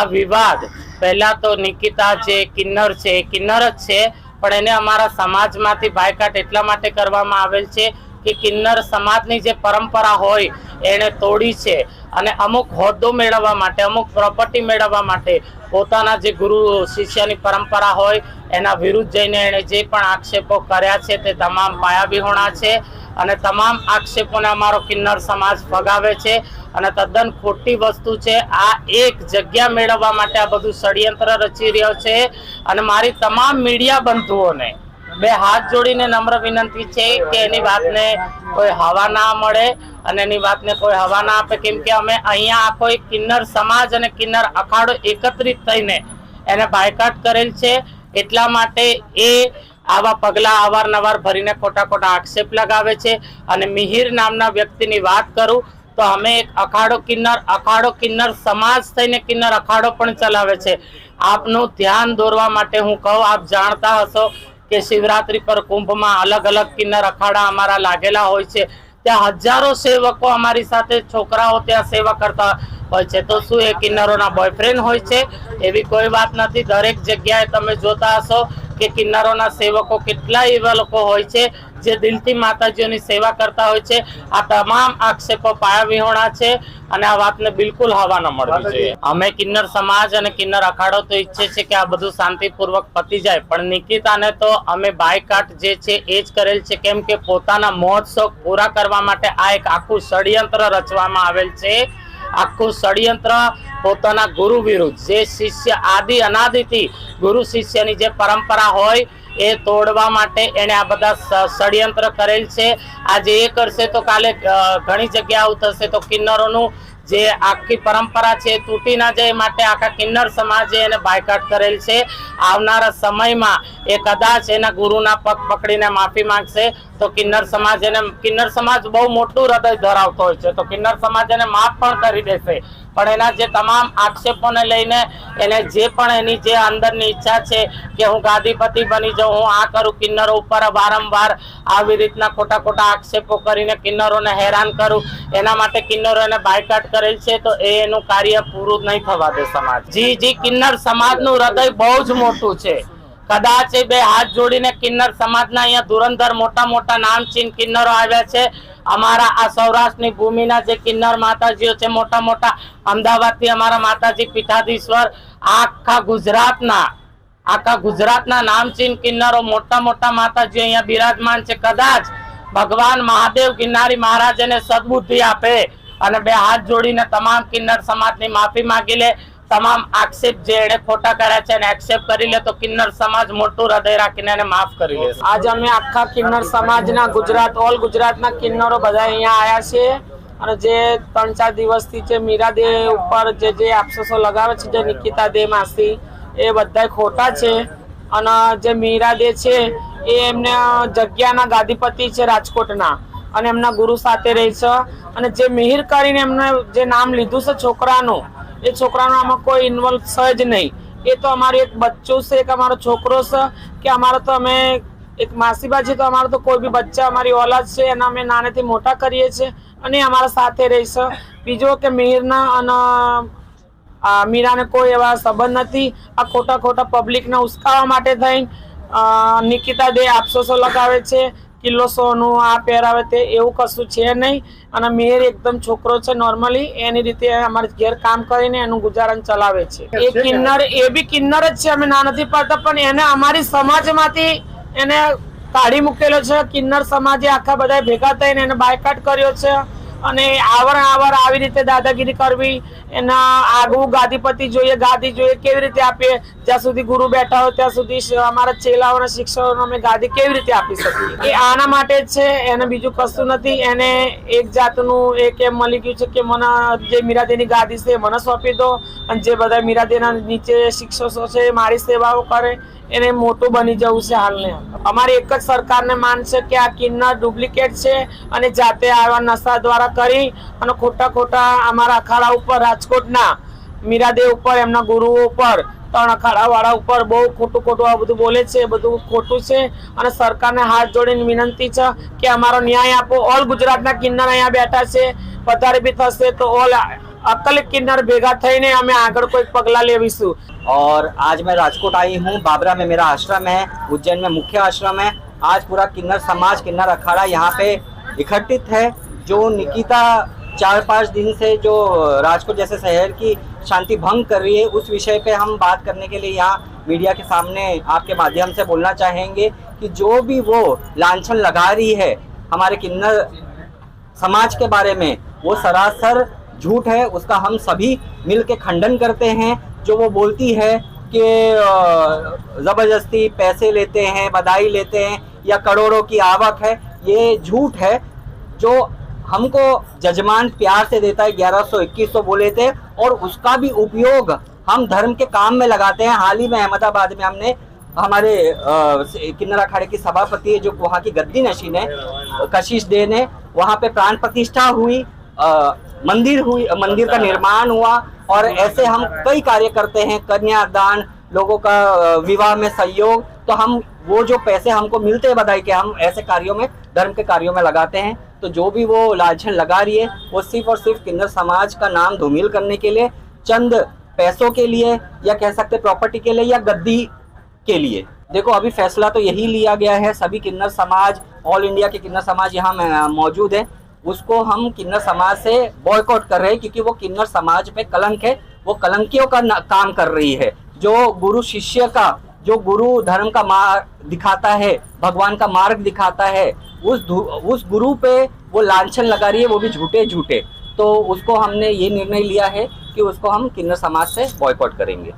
આ વિવાદ. પહેલા તો નિકિતા જે કિન્નર છે એ કિન્નર જ છે, પણ એને અમારા સમાજમાંથી બાયકાટ એટલા માટે કરવામાં આવેલ છે કે કિન્નર સમાજની જે પરંપરા હોય, એને તોડી છે અને અમુક હોદ્દો મેળવવા માટે, અમુક પ્રોપર્ટી મેળવવા માટે પોતાના જે ગુરુ શિષ્યની પરંપરા હોય એના વિરુદ્ધ જઈને એણે જે પણ આક્ષેપો કર્યા છે તે તમામ પાયાવિહોણા છે અને તમામ આક્ષેપોને અમારો કિન્નર સમાજ ફગાવે છે અને તદ્દન ખોટી વસ્તુ છે. આ એક જગ્યા મેળવવા માટે આ બધું ષડયંત્ર રચી રહ્યો છે અને મારી તમામ મીડિયા બંધુઓને બે હાથ જોડીને નમ્ર વિનંતી છે કે એની વાતને કોઈ હવા ના મળે અને એની વાતને કોઈ હવા ના આપે. કેમ કે અમે અહીંયા આખો એક કિન્નર સમાજ અને કિન્નર અખાડો એકત્રિત થઈને એને બાયકાટ કરેલ છે. એટલા માટે એ આવા પગલા અવારનવાર ભરીને ખોટા ખોટા આક્ષેપ લગાવે છે. અને મિહિર નામના વ્યક્તિની વાત કરું તો અમે એક અખાડો કિન્નર અખાડો કિન્નર સમાજ થઈને કિન્નર અખાડો પણ ચલાવે છે. આપનું ધ્યાન દોરવા માટે હું કહું, આપ જાણતા હશો કે શિવરાત્રી પર કુંભમાં અલગ અલગ કિન્નર અખાડા અમારા લાગેલા હોય છે. ત્યાં હજારો સેવકો અમારી સાથે, છોકરાઓ ત્યાં સેવા કરતા હોય છે. તો શું એ કિન્નરોના બોયફ્રેન્ડ હોય છે? એવી કોઈ વાત નથી. દરેક જગ્યાએ તમે જોતા હશો કે કિન્નરોના સેવકો કેટલા એવા લોકો હોય છે જે દિલથી માતાજીઓની સેવા કરતા હોય છે. આ તમામ આક્ષેપો પાયાવિહોણા છે અને આ વાતને બિલકુલ હવા ન મળવી જોઈએ. અમે કિન્નર સમાજ અને કિન્નર અખાડો તો ઈચ્છે છે કે આ બધું શાંતિપૂર્વક પતી જાય. પણ નિકિતાને તો અમે બાયકાટ જે છે એ જ કરેલ છે કેમ કે પોતાના મહોત્સવ પૂરા કરવા માટે આ એક આખું ષડયંત્ર રચવામાં આવેલ છે. આખું ષડયંત્ર પોતાના ગુરુ વિરુદ્ધ. જે શિષ્ય આદિ અનાદિથી ગુરુ શિષ્યની જે પરંપરા હોય એ તોડવા માટે એને આ બધા ષડયંત્ર કરેલ છે. આજે એ કરશે તો કાલે ઘણી જગ્યા આવું થશે તો કિન્નરોનું જે આખી પરંપરા છે તૂટી ના જાય માટે આખા કિન્નર સમાજે એને બાયકાટ કરેલ છે. આવનારા સમયમાં એ કદાચ એના ગુરુના પગ પકડીને માફી માંગશે તો કિન્નર સમાજ એને કિન્નર સમાજ બહુ મોટું હૃદય ધરાવતો હોય છે. તો કિન્નર સમાજ એને માફ પણ કરી દેશે. પણ એના જે તમામ આક્ષેપોને લઈને એને જે પણ એની જે અંદરની ઈચ્છા છે કે હું ગાદીપતિ બની જાઉં, હું આ કરું, કિન્નરો ઉપર વારંવાર આવી રીતના ખોટા ખોટા આક્ષેપો કરીને કિન્નરોને હેરાન કરું, એના માટે કિન્નરો એને બાયકાટ કરેલ છે, તો એ એનું કાર્ય પૂરું નહીં થવા દે સમાજ. જી જી, કિન્નર સમાજનું હૃદય બહુ જ મોટું છે. કદાચ એ બે હાથ જોડીને કિન્નર સમાજના અહીંયા ધુરંધર મોટા મોટા નામચીન કિન્નરો આવ્યા છે અમારા આ સૌરાષ્ટ્રની ભૂમિના જે કિન્નર માતાજીઓ છે, મોટા મોટા અમદાવાદથી અમારા માતાજી પીઠાધીશ્વર, આખા ગુજરાતના આખા ગુજરાતના નામચીન કિન્નરો, મોટા મોટા માતાજી અહીંયા બિરાજમાન છે. કદાચ ભગવાન મહાદેવ કિન્નારી મહારાજને સદબુદ્ધિ આપે અને બે હાથ જોડીને તમામ કિન્નર સમાજની માફી માંગી લે તમામ આક્ષેપ જે એણે ખોટા કર્યા છે એને એક્સેપ્ટ કરી લે તો કિન્નર સમાજ મોટું હૃદય રાખીને એને માફ કરી લેશે આજે અમે આખા કિન્નર સમાજના ગુજરાત, ઓલ ગુજરાતના કિન્નરો બધા અહીંયા આવ્યા છે અને જે ત્રણ ચાર દિવસથી જે મીરા દે ઉપર જે જે આપસોસો લગાવે છે, જે નિકિતા દે માસી, એ બધા ખોટા છે. અને જે મીરા દે છે, એ એમને જગ્યાના ગાદીપતિ છે રાજકોટના અને એમના ગુરુ સાથે રહે છે. અને જે મિહિર કરીને એમને જે નામ લીધું છે છોકરાનું એ છોકરાનો આમાં કોઈ ઇન્વોલ્વ છે જ નહીં. એ તો અમારું એક બચ્ચું છે, એક અમારો છોકરો છે, કે અમારો તો અમે એક માસીબા છે તો અમારો તો કોઈ બી બચ્ચા, અમારી ઓલાદ છે, એના અમે નાનેથી મોટા કરીએ છીએ અને અમારા સાથે રહેશે બીજો કે મિહિરના અને મીરાને કોઈ એવા સંબંધ નથી. આ ખોટા ખોટા પબ્લિકને ઉશ્કાવવા માટે થઈ નિકિતા દે આપસોસો લગાવે છે. કિલ્લો સોનું આ પહેરાવે તે એવું કશું છે નહીં. અને મેર એકદમ છોકરો છે નોર્મલી એની રીતે અમારે ઘેર કામ કરીને એનું ગુજારણ ચલાવે છે. એ કિન્નર એ બી કિન્નર જ છે અમે ના નથી પાડતા પણ એને અમારી સમાજમાંથી એને કાઢી મૂકેલો છે. કિન્નર સમાજે આખા બધા ભેગા થઈને એને બાયકાટ કર્યો છે. અને આવર આવર આવી રીતે દાદાગીરી કરવી, એના આગવું ગાદીપતિ જોઈએ, ગાદી જોઈએ, કેવી રીતે આપીએ? જ્યાં સુધી ગુરુ બેઠા હોય, ત્યાં સુધી અમારા ચેલાઓના શિક્ષકોને અમે ગાદી કેવી રીતે આપી શકીએ? એ આના માટે જ છે, એને બીજું કશું નથી. એને એક જાતનું એક એમ મળી ગયું છે કે મને જે મીરાદેની ગાદી છે એ મને સોંપી દો અને જે બધા મીરાદેના નીચે શિક્ષકો છે એ મારી સેવાઓ કરે. એને મોટું બની જવું છે હાલને. અમારી એક જ સરકારને માન છે કે આ કિન્નર ડુપ્લિકેટ છે અને જાતે આવા નશા દ્વારા કરી અને ખોટા ખોટા અમારા અખાડા ઉપર, રાજકોટના મીરાદેવ ઉપર, એમના ગુરુઓ ઉપર, ત્રણ અખાડા વાળા ઉપર બહુ ખોટું ખોટું આ બધું બોલે છે બધું ખોટું છે અને સરકારને હાથ જોડીને વિનંતી છે કે અમારો ન્યાય આપો. ઓલ ગુજરાતના કિન્નર અહીંયા બેઠા છે. વધારે બી થશે તો ઓલ અકલ કિન્નર ભેગા થઈને અમે આગળ કોઈક પગલાં લેવીશું. और आज मैं राजकोट आई हूँ, बाबरा में मेरा आश्रम है, उज्जैन में मुख्य आश्रम है। आज पूरा किन्नर, समाज किन्नर अखाड़ा यहाँ पे इकट्ठित है, जो निकिता चार पाँच दिन से जो राजकोट जैसे शहर की शांति भंग कर रही है, उस विषय पे हम बात करने के लिए यहाँ मीडिया के सामने आपके माध्यम से बोलना चाहेंगे कि जो भी वो लांछन लगा रही है, हमारे किन्नर समाज के बारे में, वो सरासर झूठ है, उसका हम सभी मिल के खंडन करते हैं, जो वो बोलती है कि ज़बरदस्ती पैसे लेते हैं, बधाई लेते हैं, या करोड़ों की आवक है, ये झूठ है, जो हमको जजमान प्यार से देता है, ग्यारह सौ इक्कीस सौ बोले थे, और उसका भी उपयोग हम धर्म के काम में लगाते हैं। हाल ही में अहमदाबाद में हमने, हमारे किन्नर अखाड़े की सभापति जो वहाँ की गद्दी नशीन है, कशिश डे ने, वहाँ पे प्राण प्रतिष्ठा हुई मंदिर हुई, मंदिर का निर्माण हुआ और ऐसे हम कई कार्य करते हैं कन्यादान लोगों का विवाह में सहयोग तो हम वो जो पैसे हमको मिलते हैं बधाई के, हम ऐसे कार्यों में, धर्म के कार्यों में लगाते हैं तो जो भी वो लालछन लगा रही है, वो सिर्फ़ और सिर्फ़ किन्नर समाज का नाम धूमिल करने के लिए, चंद पैसों के लिए, या कह सकते प्रॉपर्टी के लिए, या गद्दी के लिए। देखो, अभी फैसला तो यही लिया गया है, सभी किन्नर समाज, ऑल इंडिया के किन्नर समाज यहाँ मौजूद है। उसको हम किन्नर समाज से बॉयकॉट कर रहे हैं, क्योंकि वो किन्नर समाज पे कलंक है, वो कलंकियों का काम कर रही है। जो गुरु शिष्य का, जो गुरु धर्म का मार्ग दिखाता है, भगवान का मार्ग दिखाता है, उस उस गुरु पे वो लांछन लगा रही है, वो भी झूठे झूठे तो उसको हमने ये निर्णय लिया है कि उसको हम किन्नर समाज से बॉयकॉट करेंगे।